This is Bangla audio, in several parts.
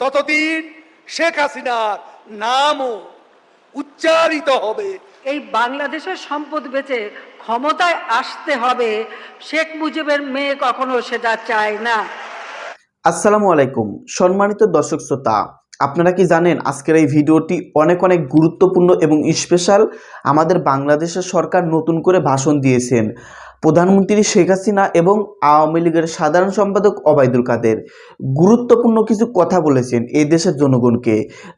ততদিন শেখ হাসিনার নামও উচ্চারিত হবে। এই বাংলাদেশের সম্পদ বেচে ক্ষমতায় আসতে হবে শেখ মুজিবের মেয়ে কখনো সেটা চায় না। আসসালামু আলাইকুম সম্মানিত দর্শক শ্রোতা আপনারা কি জানেন আজকের এই ভিডিওটি অনেক অনেক গুরুত্বপূর্ণ এবং স্পেশাল আমাদের বাংলাদেশের সরকার নতুন করে ভাষণ দিয়েছেন। প্রধানমন্ত্রী শেখ হাসিনা এবং আওয়ামী লীগের সাধারণ সম্পাদক অবায়দুল কাদের। গুরুত্বপূর্ণ কিছু কথা বলেছেন এই দেশের জনগণকে।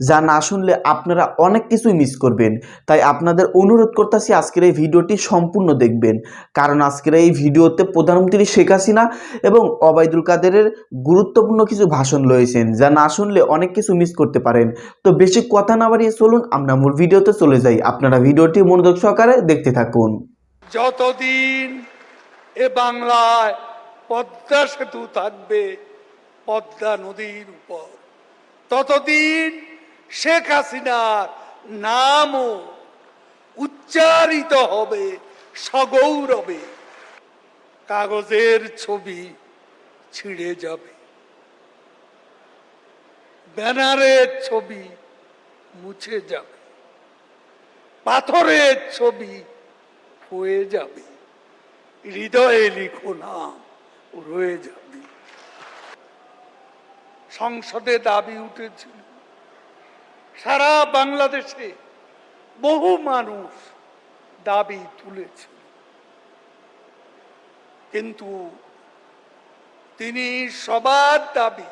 যা না শুনলে আপনারা অনেক কিছুই মিস করবেন। তাই আপনাদের অনুরোধ করতেছি আজকের এই ভিডিওটি সম্পূর্ণ দেখবেন। কারণ আজকের এই ভিডিওতে প্রধানমন্ত্রী শেখ হাসিনা এবং অবায়দুল কাদেরের গুরুত্বপূর্ণ কিছু ভাষণ রয়েছেন, যা না শুনলে অনেক কিছু মিস করতে পারেন। তো বেশি কথা না বাড়িয়ে চলুন, আমরা মূল ভিডিওতে চলে যাই। আপনারা ভিডিওটি মনোযোগ সহকারে দেখতে থাকুন। যতদিন এ বাংলায় পদ্মা সেতু থাকবে, পদ্মা নদীর উপর। ততদিন শেখ হাসিনার নামও উচ্চারিত হবে সগৌরবে। কাগজের ছবি ছিঁড়ে যাবে। ব্যানারের ছবি মুছে যাবে। পাথরের ছবি হয়ে যাবে। হৃদয়ে লিখো নাম রয়ে যাবে। সংসদে দাবি উঠেছিল সারা বাংলাদেশে বহু মানুষ দাবি তুলেছিল কিন্তু তিনি সবার দাবি,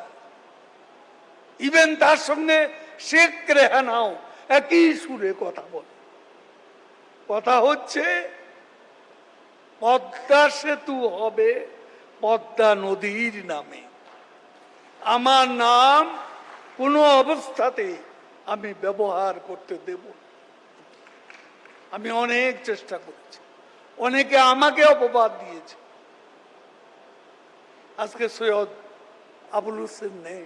ইভেন তার সঙ্গে শেখ রেহানাও একই সুরে কথা বলে। কথা হচ্ছে পদ্মা সেতু হবে পদ্মা নদীর নামে। আমার নাম কোনো অবস্থাতে আমি ব্যবহার করতে দেব আমি অনেক চেষ্টা করেছি। অনেকে আমাকে অপবাদ দিয়েছে। আজকে সৈয়দ আবুল হোসেন নেই।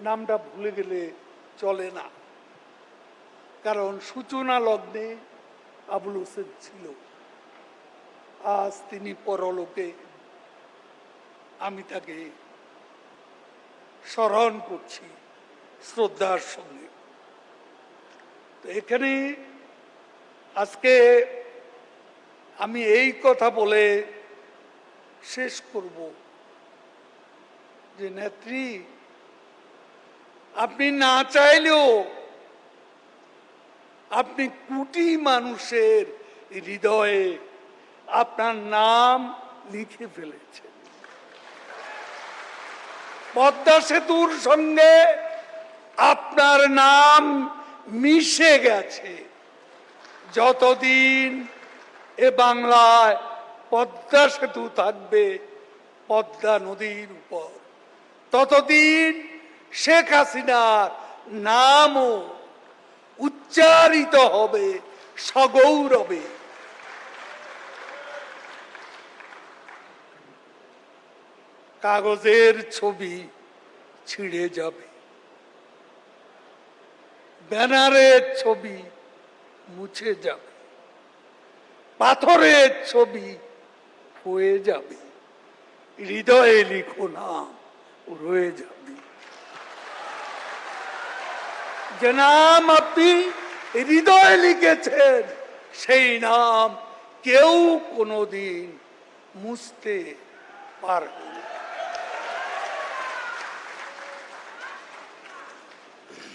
নামটা ভুলে গেলে চলে না। কারণ সূচনা লগ্নে আবুল হোসেন ছিল। আজ তিনি পরলোকে আমি তাকে স্মরণ করছি, শ্রদ্ধার সঙ্গে। তো এখানে আজকে আমি এই কথা বলে শেষ করব যে, নেত্রী, আপনি না চাইলেও আপনি কোটি মানুষের হৃদয়ে আপনার নাম লিখে ফেলেছেন পদ্মা সেতুর সঙ্গে আপনার নাম মিশে গেছে। যতদিন এ বাংলায় পদ্মা সেতু থাকবে, পদ্মা নদীর উপর। ততদিন শেখ হাসিনার নামও উচ্চারিত হবে, সগৌরবে। কাগজের ছবি ছিঁড়ে যাবে। ব্যানারের ছবি মুছে যাবে। পাথরের ছবি হয়ে যাবে। হৃদয়ে লিখো নাম, রয়ে যাবে। যে নাম আপনি হৃদয়ে লিখেছেন, সেই নাম কেউ কোনোদিন মুছতে পারবে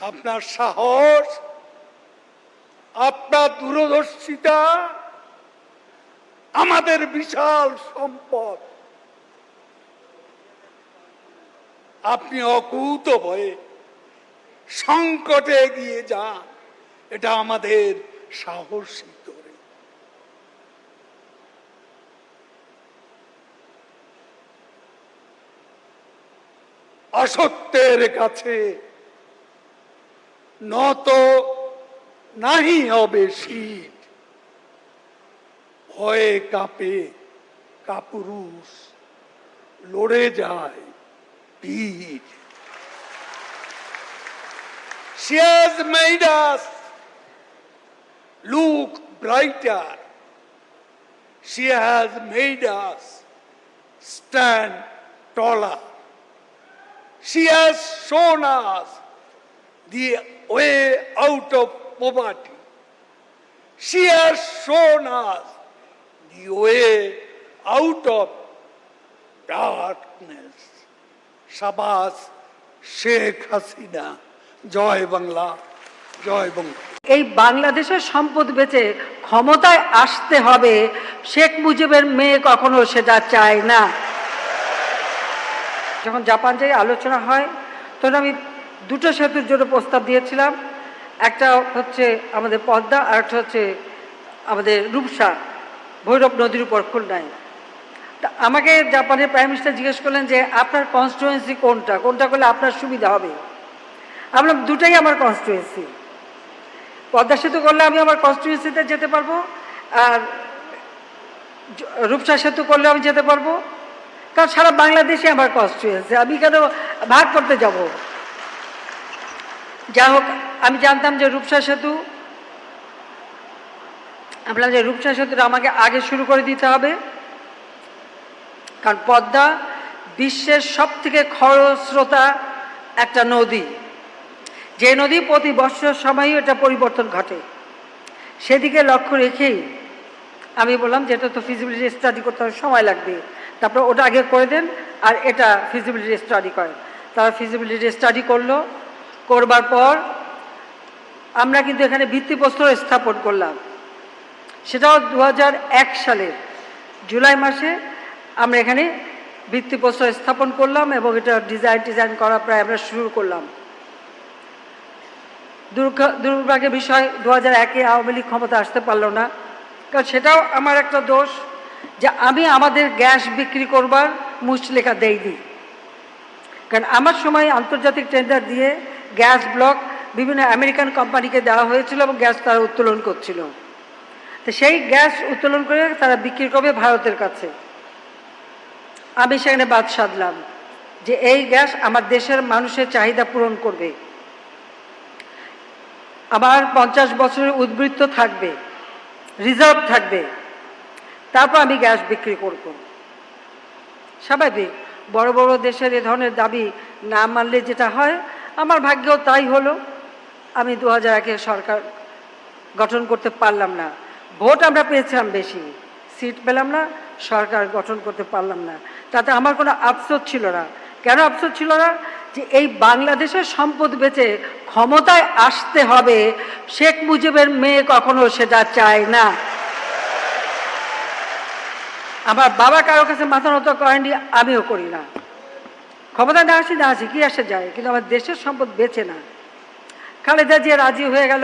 আপনার সাহস, আপনার দূরদর্শিতা, আমাদের বিশাল সম্পদ। আপনি অকুত ভয়ে সংকটে এগিয়ে যান, এটা আমাদের সাহসী করে। অসত্যের কাছে নত নাহি হবে শীত ভয়ে কাঁপে কাপুরুষ লড়ে যায় বীর She has made us look brighter. She has made us stand taller. She has shown us the way out of poverty. She has shown us the way out of darkness. Shabas Sheikh Hasina. জয় বাংলা জয় বঙ্গ এই বাংলাদেশের সম্পদ বেচে ক্ষমতায় আসতে হবে শেখ মুজিবের মেয়ে কখনো সেটা চায় না যখন জাপান যাই আলোচনা হয় তখন আমি দুটো সেতুর জন্য প্রস্তাব দিয়েছিলাম। একটা হচ্ছে আমাদের পদ্মা, আর একটা হচ্ছে আমাদের রূপসা, ভৈরব নদীর উপর খুলনায়। তা আমাকে জাপানের প্রাইম মিনিস্টার জিজ্ঞেস করলেন যে, আপনার কনস্টিটুয়েন্সি কোনটা? কোনটা করলে আপনার সুবিধা হবে? আমরা দুটাই আমার কনস্টিটুয়েন্সি পদ্মা সেতু করলে আমি আমার কনস্টিটুয়েন্সিতে যেতে পারব, আর রূপসা সেতু করলে আমি যেতে পারব। কারণ সারা বাংলাদেশে আমার কনস্টিটুয়েন্সি আমি কেন ভাগ করতে যাব? যা হোক, আমি জানতাম যে রূপসা সেতু আপনার যে রূপসা সেতুটা আমাকে আগে শুরু করে দিতে হবে। কারণ পদ্মা বিশ্বের সব থেকে খরস্রোতা একটা নদী। যে নদী প্রতি বছর সময়ই এটা পরিবর্তন ঘটে। সেদিকে লক্ষ্য রেখেই আমি বললাম যে এটা তো ফিজিবিলিটি স্টাডি করতে সময় লাগবে। তারপর ওটা আগে করে দেন আর এটা ফিজিবিলিটি স্টাডি করেন। তারা ফিজিবিলিটি স্টাডি করল। করবার পর আমরা কিন্তু এখানে ভিত্তিপ্রস্তর স্থাপন করলাম। সেটাও দু সালের জুলাই মাসে আমরা এখানে ভিত্তিপ্রস্তর স্থাপন করলাম এবং এটা ডিজাইন ডিজাইন করা প্রায় আমরা শুরু করলাম। দুর্ভাগ্যের বিষয় দু হাজার একে আওয়ামী লীগ ক্ষমতা আসতে পারল না। কারণ সেটাও আমার একটা দোষ যে আমি আমাদের গ্যাস বিক্রি করবার মুচলেখা দেইনি। কারণ আমার সময় আন্তর্জাতিক টেন্ডার দিয়ে গ্যাস ব্লক বিভিন্ন আমেরিকান কোম্পানিকে দেওয়া হয়েছিল এবং গ্যাস তারা উত্তোলন করছিল। তো সেই গ্যাস উত্তোলন করে তারা বিক্রি করবে ভারতের কাছে। আমি সেখানে বাদ সাধলাম যে এই গ্যাস আমার দেশের মানুষের চাহিদা পূরণ করবে। আমার পঞ্চাশ বছরের উদ্বৃত্ত থাকবে, রিজার্ভ থাকবে। তারপর আমি গ্যাস বিক্রি করব। স্বাভাবিক, বড় বড় দেশের এ ধরনের দাবি না মানলে যেটা হয় আমার ভাগ্যেও তাই হলো। আমি দু হাজার একে সরকার গঠন করতে পারলাম না। ভোট আমরা পেয়েছিলাম বেশি, সিট পেলাম না, সরকার গঠন করতে পারলাম না। তাতে আমার কোনো আফসোস ছিল না। কেন আফসোস ছিল না? যে এই বাংলাদেশের সম্পদ বেচে ক্ষমতায় আসতে হবে, শেখ মুজিবের মেয়ে কখনো সেটা চায় না। আমার বাবা কারও কাছে মাথা নত করেনি আমিও করি না। ক্ষমতা না আসি না আসি, কি আসে যায়? কিন্তু আমার দেশের সম্পদ বেচে না। খালেদা জিয়া রাজি হয়ে গেল,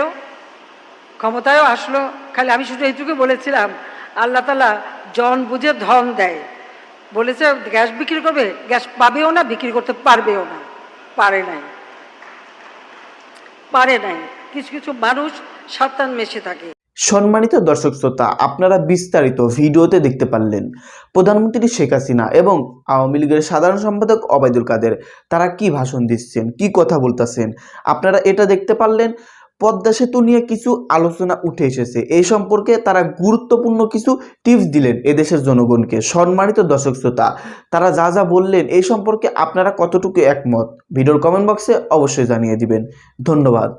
ক্ষমতায়ও আসলো। খালি আমি শুধু এইটুকু বলেছিলাম, আল্লাহ তালা জন বুঝে ধন দেয়। বলেছে, গ্যাস বিক্রি করবে, গ্যাস পাবেও না, বিক্রি করতে পারবেও না। পারে নাই। পারে নাই। কিছু কিছু মানুষ সাবধান মেশে থাকে। সম্মানিত দর্শক শ্রোতা, আপনারা বিস্তারিত ভিডিওতে দেখতে পারলেন প্রধানমন্ত্রী শেখ হাসিনা এবং আওয়ামী লীগের সাধারণ সম্পাদক অবায়দুল কাদের, তারা কি ভাষণ দিচ্ছেন, কি কথা বলতেছেন, আপনারা এটা দেখতে পারলেন? পদ্মা সেতু নিয়ে কিছু আলোচনা উঠে এসেছে, এই সম্পর্কে তারা গুরুত্বপূর্ণ কিছু টিপস দিলেন এদেশের জনগণকে। সম্মানিত দর্শক শ্রোতা, তারা যা যা বললেন এই সম্পর্কে আপনারা কতটুকু একমত, ভিডিওর কমেন্ট বক্সে অবশ্যই জানিয়ে দিবেন। ধন্যবাদ।